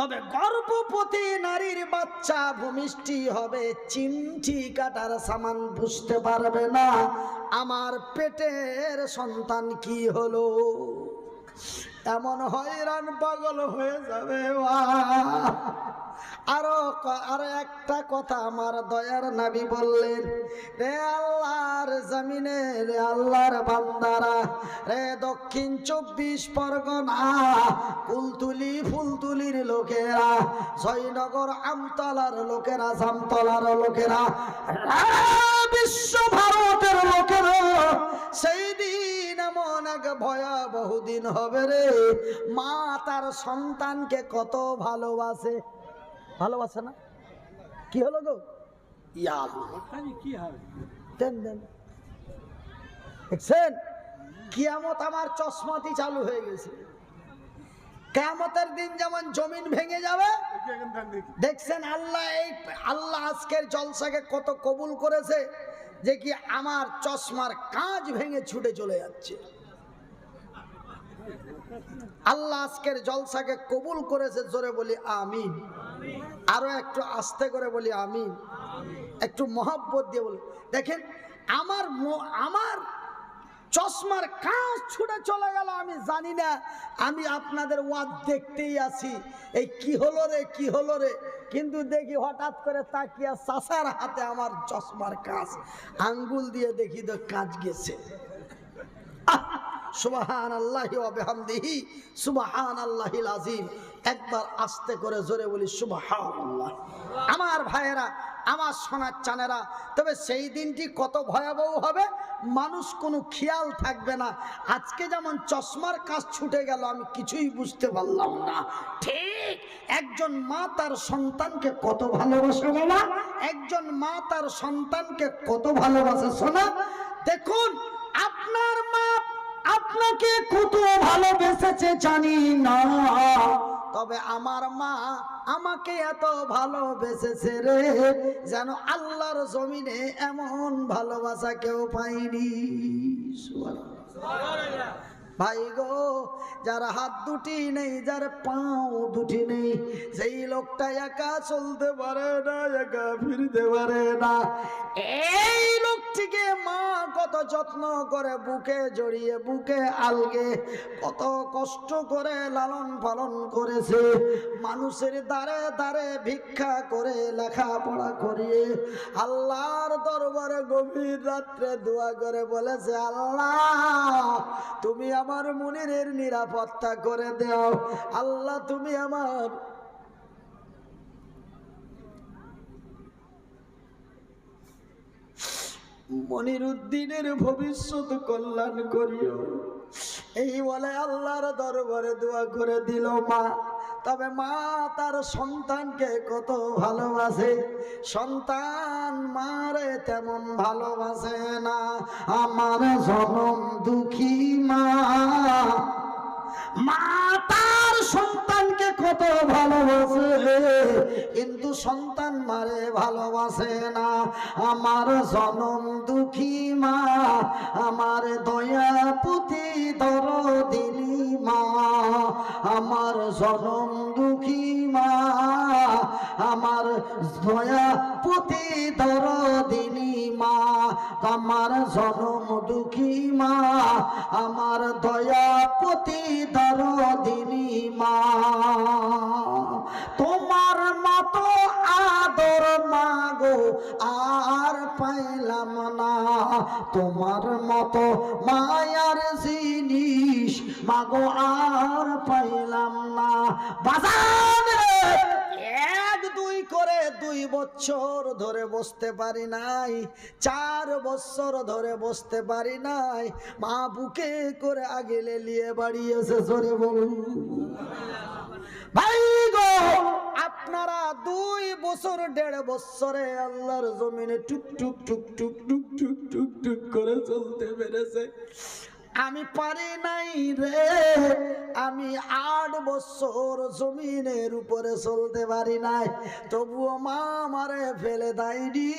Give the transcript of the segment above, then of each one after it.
তবে গর্ভপতি নারীর বাচ্চা ভূমিষ্ঠি হবে, চিমটি কাটার সামান বুঝতে পারবে না আমার পেটের সন্তান কি হলো এমন হয়রান পাগল হয়ে যাবে। আরও আরও একটা কথা আমার দয়ার নাবি বললেন, রে আল্লাহর জমিনে, রে আল্লাহর বান্দারা, রে দক্ষিণ চব্বিশ পরগনা, কুলতুলি ফুলতুলির লোকেরা, জয়নগর আমতলার লোকেরা, জামতলার লোকেরা বিশ্ব ভারতের লোকেরা, সেই দিন এমন এক ভয়াবহ দিন হবে রে। মা তার সন্তানকে কত ভালোবাসে। ভালোবাসে না? কি হলো গো? ইয়া আল্লাহ। কি হবে? দেন দেন। দেখছেন? কিয়ামত আমার চশমাতি চালু হয়ে গেছে। কেয়ামতের দিন যেমন জমিন ভেঙে যাবে দেখছেন আল্লাহ এই আল্লাহ আজকের জলসাকে কত কবুল করেছে যে কি আমার চশমার কাজ ভেঙে ছুটে চলে যাচ্ছে। আল্লাহ আজকের জলসাকে কবুল করেছে জোরে বলি আমিন। আরও একটু আস্তে করে বলি আমি একটু মহব্বত দিয়ে বলি। দেখেন, আমার আমার চশমার কাজ ছুটে চলে গেল, আমি জানি না, আমি আপনাদের ওয়াদ দেখতেই আছি। এই কি হলো রে, কি হলো রে? কিন্তু দেখি হঠাৎ করে তাকিয়া চাষার হাতে আমার চশমার কাজ আঙ্গুল দিয়ে দেখি তো কাজ গেছে। সুবাহান আল্লাহি সুবাহান আল্লাহিল আজিম একবার আস্তে করে জোরে বলি সুবাহান আল্লাহ আমার ভাইয়েরা, আমার সোনার চানেরা, তবে সেই দিনটি কত ভয়াবহ হবে, মানুষ কোনো খেয়াল থাকবে না। আজকে যেমন চশমার কাজ ছুটে গেল, আমি কিছুই বুঝতে পারলাম না। ঠিক একজন মা তার সন্তানকে কত ভালোবাসে বাবা? একজন মা তার সন্তানকে কত ভালোবাসে শোনা দেখুন, আপনার মা আপনাকে কত ভালোবেসেছে জানি না। তবে আমার মা আমাকে এত ভালোবেসেছে রে যেন আল্লাহর জমিনে এমন ভালোবাসা কেউ পাইনি। ভাই গো, যার হাত দুটি নেই, যার পাও দুটি নেই সেই লোকটা একা চলতে পারে না, একা ফিরতে পারে না। এই লোকটিকে মা কত যত্ন করে বুকে জড়িয়ে, বুকে আলগে কত কষ্ট করে লালন পালন করেছে। মানুষের দ্বারে দ্বারে ভিক্ষা করে লেখাপড়া করিয়ে আল্লাহর দরবারে গভীর রাত্রে দোয়া করে বলেছে, আল্লাহ, তুমি আমার মনিরের নিরাপত্তা করে দাও। আল্লাহ, তুমি আমার মনির উদ্দিনের ভবিষ্যৎ কল্যাণ করিও। এই বলে আল্লাহর দরবারে দোয়া করে দিল মা। তবে মা তার সন্তানকে কত ভালোবাসে। সন্তান মারে তেমন ভালোবাসে না। আমার জনম দুঃখী মা। মা তার সন্তানকে কত ভালোবাসে কিন্তু সন্তান মারে ভালোবাসে না। আমার জনম দুঃখী মা। আমার দয়া পুতি দর দিলি মা। আমার জনম দুঃখী মা। আমার দয়া পুতি দর দিলি মা, আমার জনম দুঃখী মা, আমার দয়া পতি দরদিনী মা। তোমার মতো আদর মাগো আর পাইলাম না, তোমার মতো মায়ার জিনিস মাগো আর পাইলাম না। বাজারে করে দুই বছর ধরে বসতে পারি নাই, চার বছর ধরে বসতে পারি নাই। মা বুকে করে আগে লেলিয়ে বাড়িয়েছে সরে বলুন। ভাই গো, আপনারা দুই বছর, দেড় বছরে আল্লাহর জমিনে টুক টুক টুক টুক টুক টুক টুক টুক করে চলতে পেরেছে। আমি পারি নাই রে। আমি আট বছর জমিনের উপরে চলতে পারি নাই। তবুও মা আমারে ফেলে দেয়নি।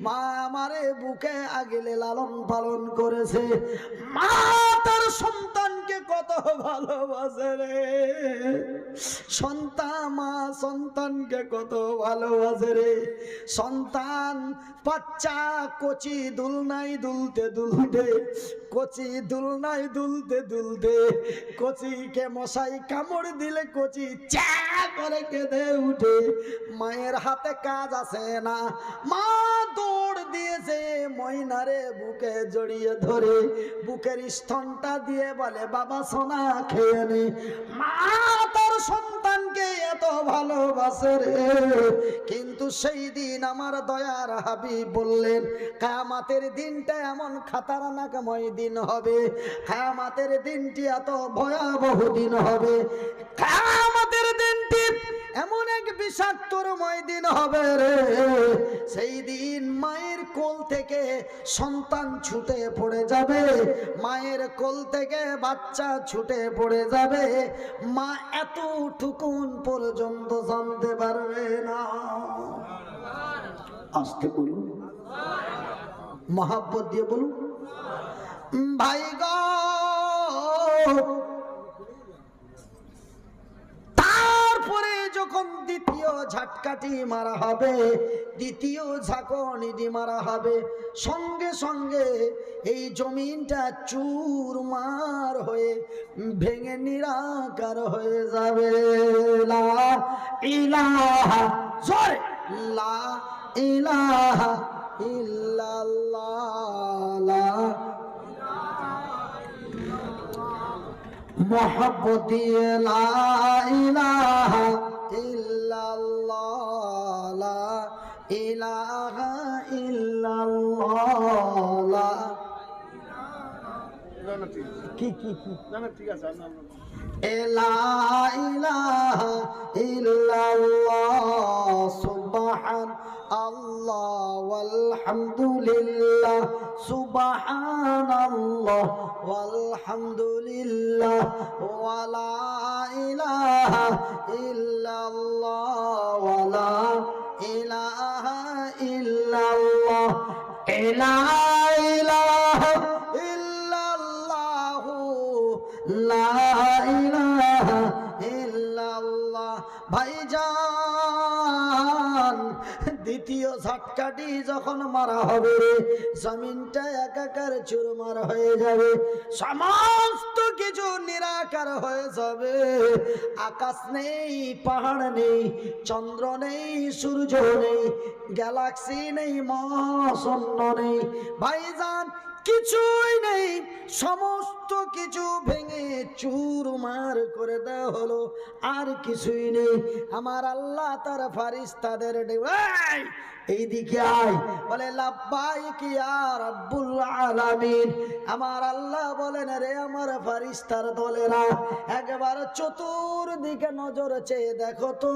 মা আমারে বুকে আগেলে লালন পালন করেছে। মা তার সন্তানকে কত ভালোবাসে রে। সন্তান মা সন্তানকে কত ভালোবাসে রে। সন্তান বাচ্চা কচি দুলনাই দুলতে দুলতে, কচি দুলনাই দুলতে দুলতে, কচিকে মশাই কামড় দিলে কচি চা করে কেঁদে উঠে। মায়ের হাতে কাজ আছে না। মা দিয়েছে ময়নারে বুকে জড়িয়ে ধরে, বুকের স্তনটা দিয়ে বলে, বাবা, সোনা খেয়ে নে। মা, তার সন্তানকে এত ভালোবাসে রে। কিন্তু সেই দিন আমার দয়ার হাবি বললেন, কায়ামাতের দিনটা এমন খাতারনাকময় দিন হবে। কায়ামাতের দিনটি এত ভয়াবহ দিন হবে। কায়ামাতের দিনটি এমন এক বিষাক্তরময় দিন হবে রে। সেই দিন মায়ের কোল থেকে সন্তান ছুটে পড়ে যাবে। মায়ের কোল থেকে বাচ্চা ছুটে পড়ে যাবে। মা এতটুকুন পর্যন্ত জানতে পারবে না। আসতে বলুন। মহাব্বত দিয়ে বলুন। ভাই গো যখন দ্বিতীয় ঝাটকাটি মারা হবে, দ্বিতীয় ঝাঁকনিটি মারা হবে, সঙ্গে সঙ্গে এই জমিনটা চুরমার হয়ে ভেঙে নিরাকার হয়ে যাবে। লা ইলাহা লা ইলাহা ইলাহা ইল্লাল্লাহ। কি কি কি? ঠিক আছে লা ইলাহা ইল্লাল্লাহ। সুবহান আল্লাহ ইল্লাল্লাহ ইলাহা দ্বিতীয় ঝটকাটি যখন মারা হবে জমিনটা একাকার চুরমার হয়ে যাবে, সমস্ত কিছু নিরাকার হয়ে যাবে। আকাশ নেই, পাহাড় নেই, চন্দ্র নেই, সূর্য নেই, গ্যালাক্সি নেই, মহাশূন্য নেই। ভাইজান কিছুই নেই। সমস্ত কিছু ভেঙে চুরমার করে দেওয়া হলো। আর কিছুই নেই। আমার আল্লাহ তার ফারিস্তাদের ডেবাই এইদিকে আয়। বলে লাব্বাই কি আর আব্বুল আলামিন। আমার আল্লাহ বলেন রে আমার ফারিস্তার দলেরা, একবার চতুর্দিকে নজর চেয়ে দেখো তো।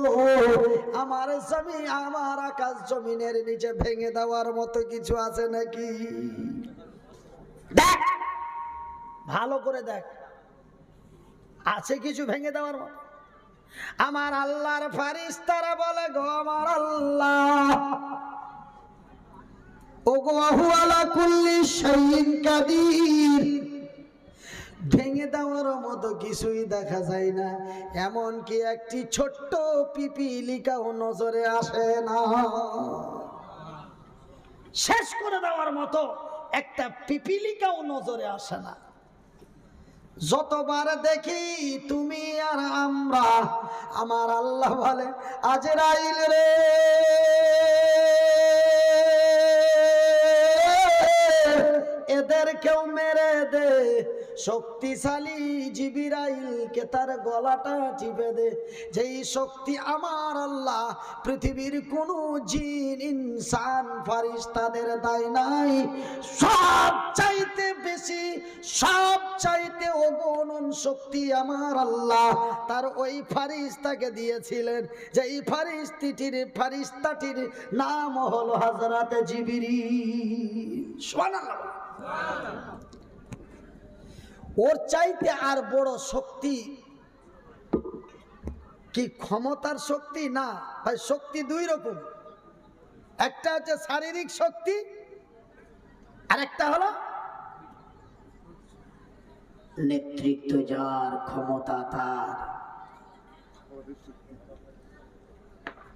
আমার জমি, আমার আকাশ জমিনের নিচে ভেঙে দেওয়ার মতো কিছু আছে নাকি? দেখ। ভালো করে দেখ। আছে কিছু ভেঙে দেওয়ার মতো? আমার আল্লাহর ফারিস্তারা বলে, গো আমার আল্লাহ ভেঙে দেওয়ার মতো কিছুই দেখা যায় না এমন কি একটি ছোট্ট পিপিলিকাও নজরে আসে না। শেষ করে দেওয়ার মতো। একটা পিপিলিকাও নজরে আসে না। যতবার দেখি তুমি আর আমরা, আমার আল্লাহ বলে আজ রাইল রে। এদের কেউ মেরে দে শক্তিশালী জিবিরাইলকে তার গলাটা টিপে দে। যেই শক্তি আমার আল্লাহ, পৃথিবীর কোন জিন, ইনসান, ফারিস্তাদের দায় নাই। সব চাইতে বেশি, সব চাইতে অগণন শক্তি আমার আল্লাহ, তার ওই ফারিস্তাকে দিয়েছিলেন। যে এই ফারিস্তিটির, ফারিস্তাটির নাম হলো হাজরাতে জিবিরি সুবহানাল্লাহ। ওর চাইতে আর বড় শক্তি কি ক্ষমতার শক্তি? না, ভাই, শক্তি দুই রকম। একটা হচ্ছে শারীরিক শক্তি আর একটা হলো নেতৃত্ব যার ক্ষমতা তার।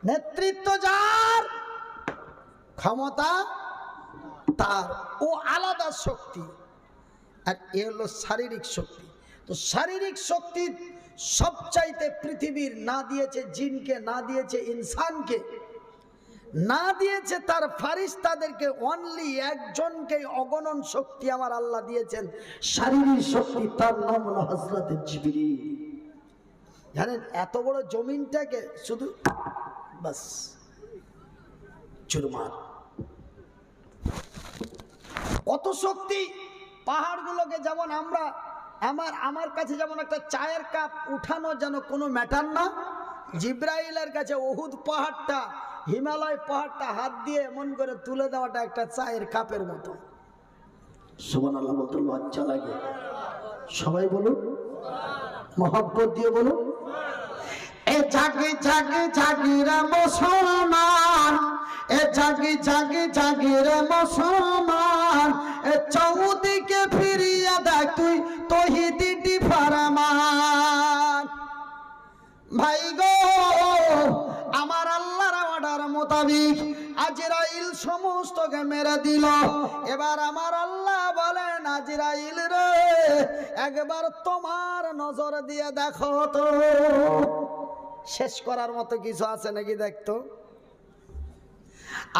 নেতৃত্ব যার ক্ষমতা তার। ও আলাদা শক্তি। আর এ হলো শারীরিক শক্তি। তো শারীরিক শক্তি সবচাইতে পৃথিবীর না দিয়েছে জিনকে, না দিয়েছে ইনসানকে, না দিয়েছে তার ফারিস তাদেরকে অনলি একজনকে অগণন শক্তি আমার আল্লাহ দিয়েছেন। শারীরিক শক্তি তার নাম হলো হজরতের জিবিরি জানেন, এত বড় জমিনটাকে শুধু বাস, চুরমার। কত শক্তি পাহাড়গুলোকে যেমন আমরা, আমার আমার কাছে যেমন একটা চায়ের কাপ উঠানো যেন কোনো ম্যাটার না, জিব্রাইলের কাছে ওহুদ পাহাড়টা, হিমালয় পাহাড়টা হাত দিয়ে এমন করে তুলে দেওয়াটা একটা চায়ের কাপের মতো। সুবান আল্লাহ বলতে লজ্জা লাগে। সবাই বলুন, মহব্বত দিয়ে বলুন। এ জাগি জাগি জাগি রে মুসলমান, এ জাগি জাগি জাগি রে মুসলমান, এ চৌদিকে ভাই গো, আমার আল্লাহর অর্ডার মোতাবিক আজরাইল সমস্তকে মেরে দিল। এবার আমার আল্লাহ বলেন, আজরাইল রে, একবার তোমার নজর দিয়ে দেখো তো। শেষ করার মতো কিছু আছে নাকি দেখতো?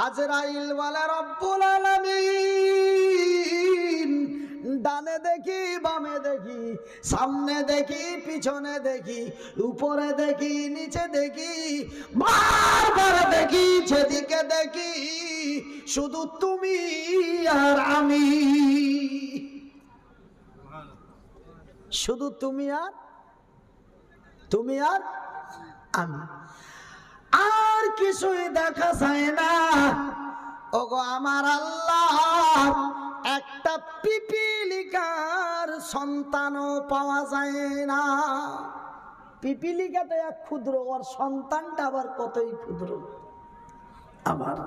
আজরাইল বলে, রব্বুল আলামিন ডানে দেখি, বামে দেখি, সামনে দেখি, পিছনে দেখি, উপরে দেখি, নিচে দেখি বারবার দেখি, যেদিকে দেখি, শুধু তুমি আর আমি। শুধু তুমি আর তুমি আর আমি। আর কিছুই দেখা যায় না। ওগো আমার আল্লাহ, একটা পিপিলিকার সন্তানও পাওয়া যায় না। পিপিলিকা তো এক ক্ষুদ্র, ওর সন্তানটা আবার কতই ক্ষুদ্র। আবার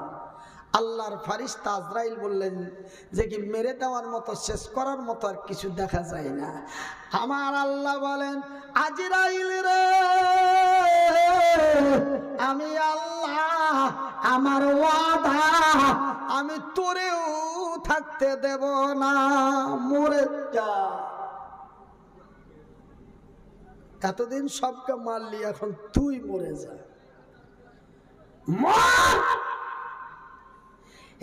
আল্লাহর ফারিস্তা আজরাইল বললেন যে কি মেরে দেওয়ার মতো, শেষ করার মতো আর কিছু দেখা যায় না। আমার আল্লাহ বলেন, আজরাইল রে, আমি আল্লাহ, আমার ওয়াদা, আমি তোরেও থাকতে দেব না, মরে যা। এতদিন সবকে মারলি, এখন তুই মরে যা।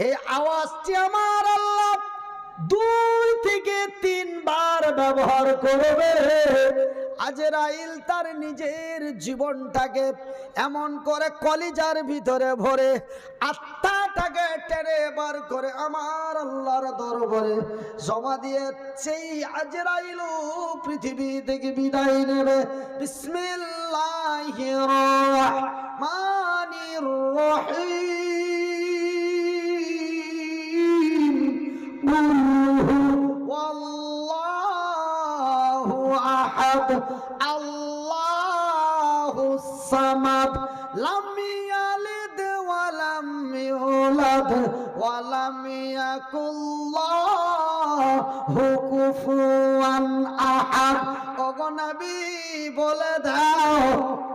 এই আওয়াজটি আমার আল্লাহ দুই থেকে তিনবার ব্যবহার করবে। আজরাইল তার নিজের জীবনটাকে এমন করে কলিজার ভিতরে ভরে টাকাটাকে টেনে বার করে আমার আল্লাহর দরবারে জমা দিয়ে সেই আজরাইল পৃথিবী থেকে বিদায় নেবে। বিসমিল্লাহির রহমানির রহিম। ওয়াল্লাহু আহাদ। আল্লাহু সামাদ। লাম তাদের ওয়ালামিয়া কুল্লাহ আহাদ ওগো নবী বলে দাও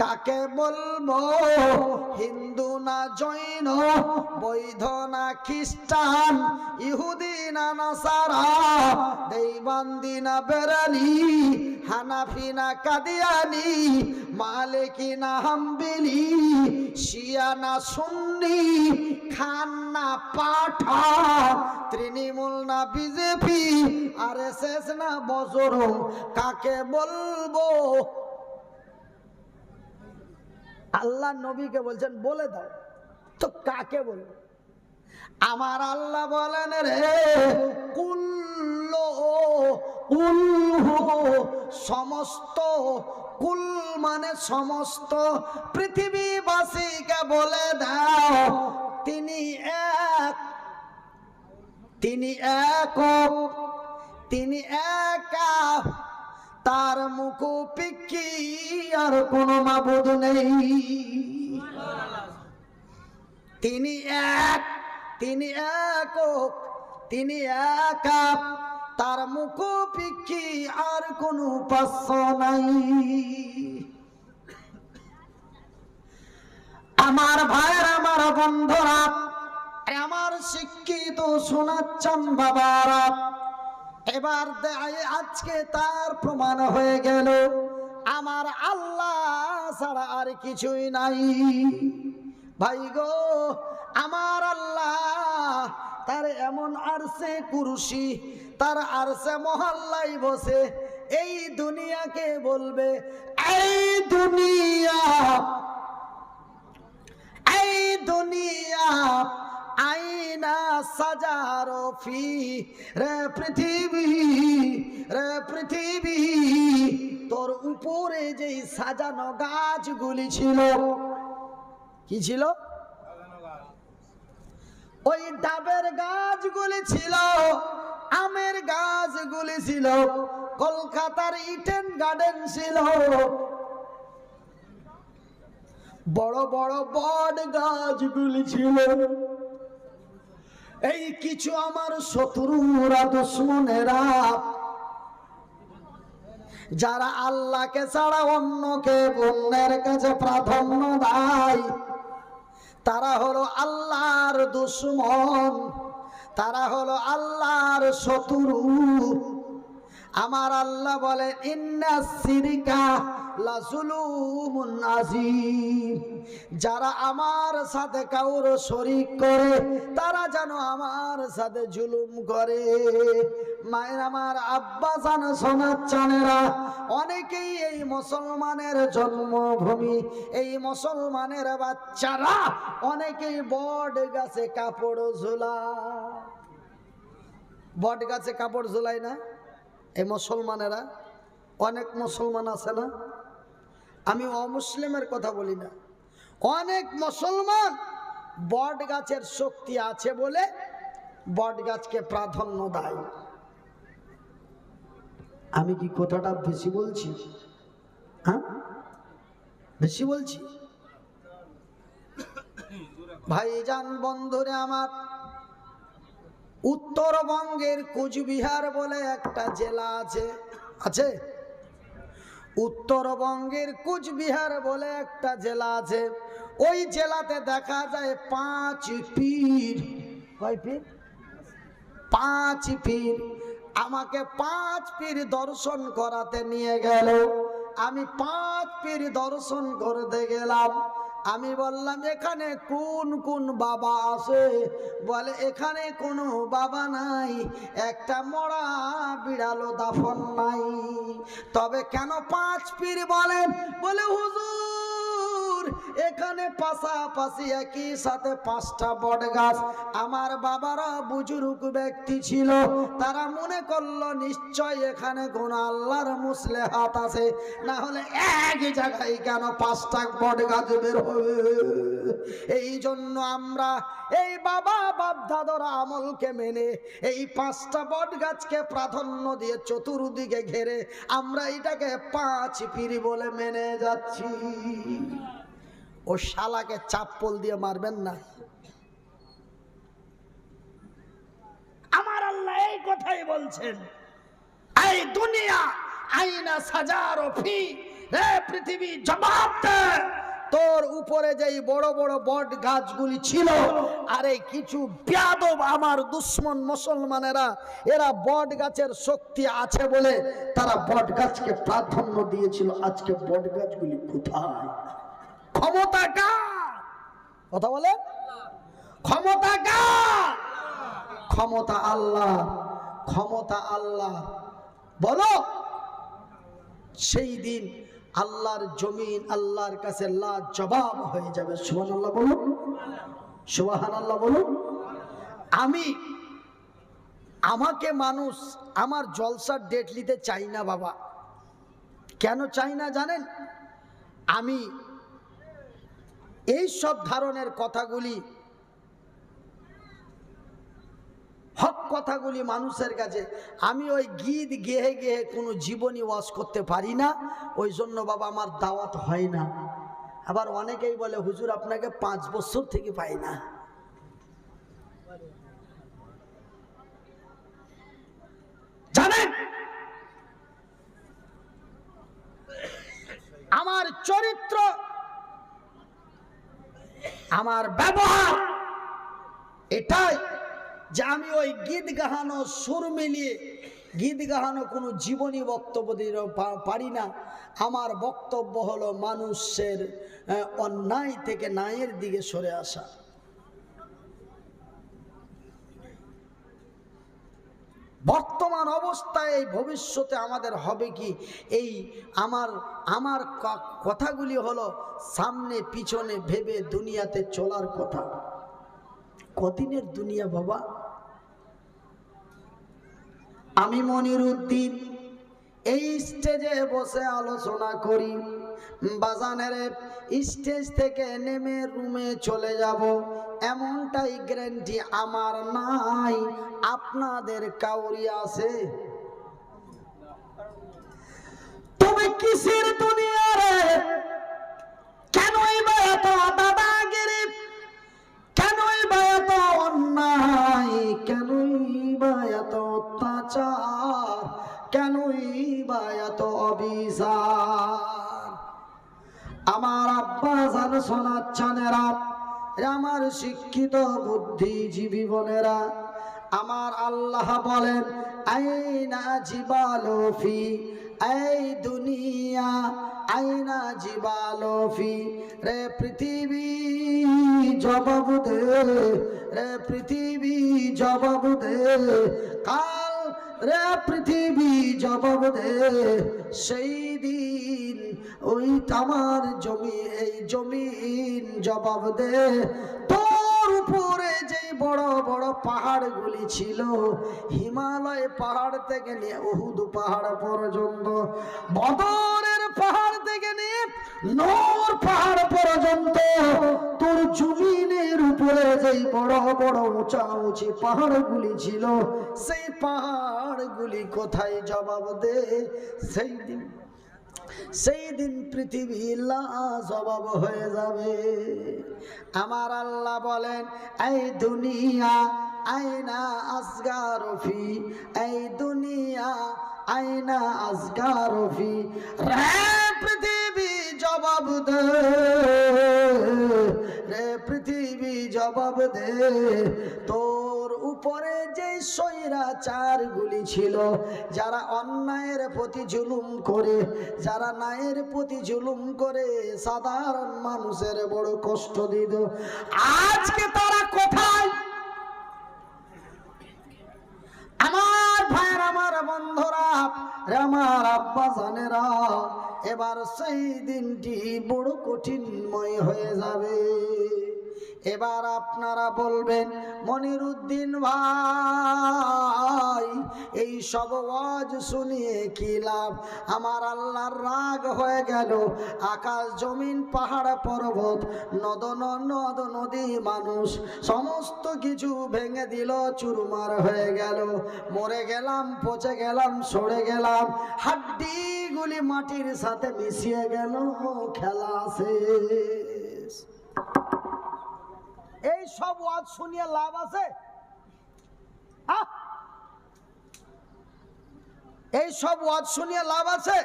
কাকে বলব? হিন্দু না জৈন, বৈধ না খ্রিস্টান, ইহুদি না নাসারা দেইবান্দি না বেরালি, হানাফি না কাদিয়ানি, মালিকি না হাম্বিলি, শিয়া না সুন্নি, খান না পাঠা, তৃণমূল না বিজেপি আর এস এস না বজরং, কাকে বলব? আল্লাহ নবীকে বলছেন, বলে দাও। তো কাকে বলব আমার আল্লাহ বলেন রে, কুল্ল সমস্ত, কুল মানে সমস্ত। পৃথিবীবাসীকে বলে দাও, তিনি এক। তিনি একক তিনি একা। তার মুখ পিকি আর কোনো মাবুদ নেই। তিনি এক, তিনি একক তিনি একা। তার মুখ পিকি আর কোনো পাশ্য নাই। আমার ভাইয়ের, আমার বন্ধুরা আমার শিক্ষিত শোনাচ্ছেন বাবারা এবার আজকে তার প্রমাণ হয়ে গেল, আমার আল্লাহ ছাড়া আর কিছুই নাই। ভাই গো, আমার আল্লাহ, তার এমন আরসে কুরুষি তার আরসে মহল্লাই বসে, এই দুনিয়াকে বলবে, এই দুনিয়া এই দুনিয়া আইনা সাজারো ফি, রে পৃথিবী রে পৃথিবী, তোর উপরে যেই সাজানো গাছগুলি ছিল, কি ছিল? ওই ডাবের গাছগুলি ছিল, আমের গাছগুলি ছিল, কলকাতার ইটেন গার্ডেন ছিল। বড় বড় বট গাছগুলি ছিল। এই কিছু আমার শত্রুরা দুশ্মনেরা। যারা আল্লাহকে ছাড়া অন্যকে অন্যের কাছে প্রাধান্য দেয়, তারা হলো আল্লাহর দুশ্মন, তারা হলো আল্লাহর শত্রু। আমার আল্লাহ বলে সিরিকা যারা আমার সাথে কাউর শরিক করে, তারা যেন আমার সাথে জুলুম করে। মায়ের আমার আব্বা জান সোনার চানেরা অনেকেই এই মুসলমানের জন্মভূমি, এই মুসলমানের বাচ্চারা অনেকেই বট গাছে কাপড় ঝোলা বট গাছে কাপড় ঝোলায় না? এই মুসলমানেরা, অনেক মুসলমান আছে না? আমি অমুসলিমের কথা বলি না। অনেক মুসলমান বট গাছের শক্তি আছে বলে বট গাছকে প্রাধান্য দেয়। আমি কি কথাটা বেশি বলছি? হ্যাঁ? বেশি বলছি? ভাইজান বন্ধুরে আমার উত্তরবঙ্গের কুচবিহার বলে একটা জেলা আছে। আছে? উত্তরবঙ্গের কুচবিহার বলে একটা জেলা আছে। ওই জেলাতে দেখা যায় পাঁচ পীর। কয় পীর? পাঁচ পীর। আমাকে পাঁচ পীর দর্শন করাতে নিয়ে গেল। আমি পাঁচ পীর দর্শন করতে গেলাম। আমি বললাম, এখানে কোন কোন বাবা আছে? বলে, এখানে কোনো বাবা নাই, একটা মরা বিড়ালো দাফন নাই। তবে কেন পাঁচ পীর বলেন? বলে, হুজুর এখানে পাশাপাশি একই সাথে পাঁচটা বট গাছ। আমার বাবারা বুজুর্গ ব্যক্তি ছিল, তারা মনে করল নিশ্চয় এখানে কোন আল্লাহর মুসলে হাত আছে। না হলে এক জায়গায় কেন পাঁচটা বট গাছ বের হবে? এই জন্য আমরা এই বাবা বাপ দাদর আমলকে মেনে এই পাঁচটা বট গাছকে প্রাধান্য দিয়ে চতুর্দিকে ঘেরে আমরা এটাকে পাঁচ পিড়ি বলে মেনে যাচ্ছি। ও শালাকে চাপ্পল দিয়ে মারবেন না। আমার আল্লাহ এই কথাই বলছেন, এই দুনিয়া আইনা সাজার ফি রে পৃথিবী জবাব তোর উপরে যেই বড় বড় বট গাছগুলি ছিল, আর এই কিছু ব্যাদব আমার দুশ্মন মুসলমানেরা, এরা বট গাছের শক্তি আছে বলে তারা বট গাছকে প্রাধান্য দিয়েছিল। আজকে বট গাছগুলি কোথায়? ক্ষমতা কার কথা বলে ক্ষমতা কার ক্ষমতা আল্লাহ ক্ষমতা আল্লাহ। বলো, সেই দিন আল্লাহর জমিন আল্লাহর কাছে লা জবাব হয়ে যাবে। সুহান আল্লাহ বলুন সুবাহান আল্লাহ বলুন। আমি, আমাকে মানুষ আমার জলসার ডেট নিতে চাই না বাবা। কেন চাই না জানেন? আমি এই সব ধরনের কথাগুলি, হক কথাগুলি মানুষের কাছে, আমি ওই গীত গেহে গেহে কোনো জীবনী ওয়াজ করতে পারি না, ওই জন্য বাবা আমার দাওয়াত হয় না। আবার অনেকেই বলে, হুজুর, আপনাকে পাঁচ বছর থেকে পাই না। চরিত্র আমার ব্যবহার। এটাই যে আমি ওই গীত গাহানো সুর মিলিয়ে গীত গাহানো কোনো জীবনী বক্তব্য দিতে পারি না। আমার বক্তব্য হলো মানুষের অন্যায় থেকে ন্যায়ের দিকে সরে আসা। বর্তমান অবস্থায় এই ভবিষ্যতে আমাদের হবে কি? এই আমার আমার কথাগুলি হলো সামনে পিছনে ভেবে দুনিয়াতে চলার কথা। কদিনের দুনিয়া বাবা? আমি মনির উদ্দিন এই স্টেজে বসে আলোচনা করি। বাজানের স্টেজ থেকে নেমে রুমে চলে যাব। এমনটাই গ্যারান্টি আমার নাই। আপনাদের কাউরি আছে? তবে কিসের দুনিয়ারে শোনাচ্ছানেরা আমার শিক্ষিত বুদ্ধিজীবী বোনেরা, আমার আল্লাহ বলেন, আইনা জিবালোফি এই দুনিয়া, আইনা জিবালোফি রে পৃথিবী জবাব দে, রে পৃথিবী জবাব দে, কাল রে পৃথিবী জবাব দে, সেই দিন ওই তামার জমি, এই জমিন জবাব দে। তোর উপরে যে বড় বড় পাহাড়গুলি ছিল, হিমালয় পাহাড় থেকে নিয়ে উহুদ পাহাড় পর্যন্ত, বদরের পাহাড় থেকে নিয়ে নোর পাহাড় পর্যন্ত, তোর জমিনের উপরে যেই বড় বড় উঁচা, উঁচি পাহাড়গুলি ছিল, সেই পাহাড়গুলি কোথায় জবাব দে? সেই দিন সেই দিন পৃথিবী জবাব হয়ে যাবে। আমার আল্লাহ বলেন, এই দুনিয়া আইনা আসগারফি এই দুনিয়া আইনা আসগারফি রে পৃথিবী জবাব দে, রে পৃথিবী জবাব দে, তোর উপরে যে স্বৈরাচার গুলি ছিল, যারা অন্যায়ের প্রতি জুলুম করে, যারা ন্যায়ের প্রতি জুলুম করে সাধারণ মানুষের বড় কষ্ট দিত, আজকে তারা কোথায়? আমার ভাইয়ের, আমার বন্ধুরা আমার আব্বা জানেরা, এবার সেই দিনটি বড় কঠিনময় হয়ে যাবে। এবার আপনারা বলবেন, মনিরুদ্দিন ভাই, এই সব ওয়াজ শুনিয়ে কি লাভ? আমার আল্লাহর রাগ হয়ে গেল। আকাশ, জমিন, পাহাড়, পর্বত, নদ নদ, নদী, মানুষ, সমস্ত কিছু ভেঙে দিল, চুরমার হয়ে গেল। মরে গেলাম, পচে গেলাম, সরে গেলাম। হাড্ডিগুলি মাটির সাথে মিশিয়ে গেল, খেলা শেষ। এই সব ওয়াজ শুনিয়ে লাভ আছে! এই সব ওয়াজ শুনিয়ে লাভ আছে?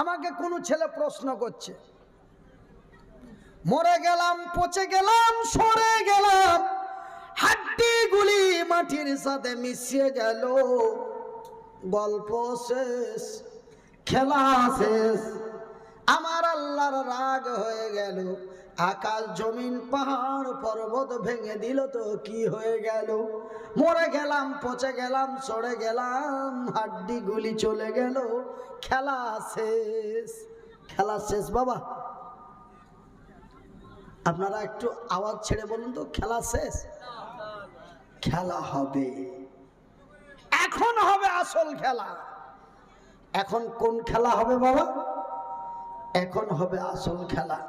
আমাকে কোন ছেলে প্রশ্ন করছে। মরে গেলাম, পচে গেলাম, সরে গেলাম, হাড্ডি গুলি মাটির সাথে মিশিয়ে গেল। গল্প শেষ, খেলা শেষ, আমার আল্লাহর রাগ হয়ে গেল। আকাশ জমিন, পাহাড়, পর্বত ভেঙে দিল তো কি হয়ে গেল? মরে গেলাম, পচে গেলাম, সরে গেলাম, হাড্ডি গুলি চলে গেল। খেলা শেষ। খেলা শেষ, বাবা। আপনারা একটু আওয়াজ ছেড়ে বলুন তো, খেলা শেষ? খেলা হবে। এখন হবে আসল খেলা। এখন কোন খেলা হবে, বাবা? এখন হবে আসল খেলা।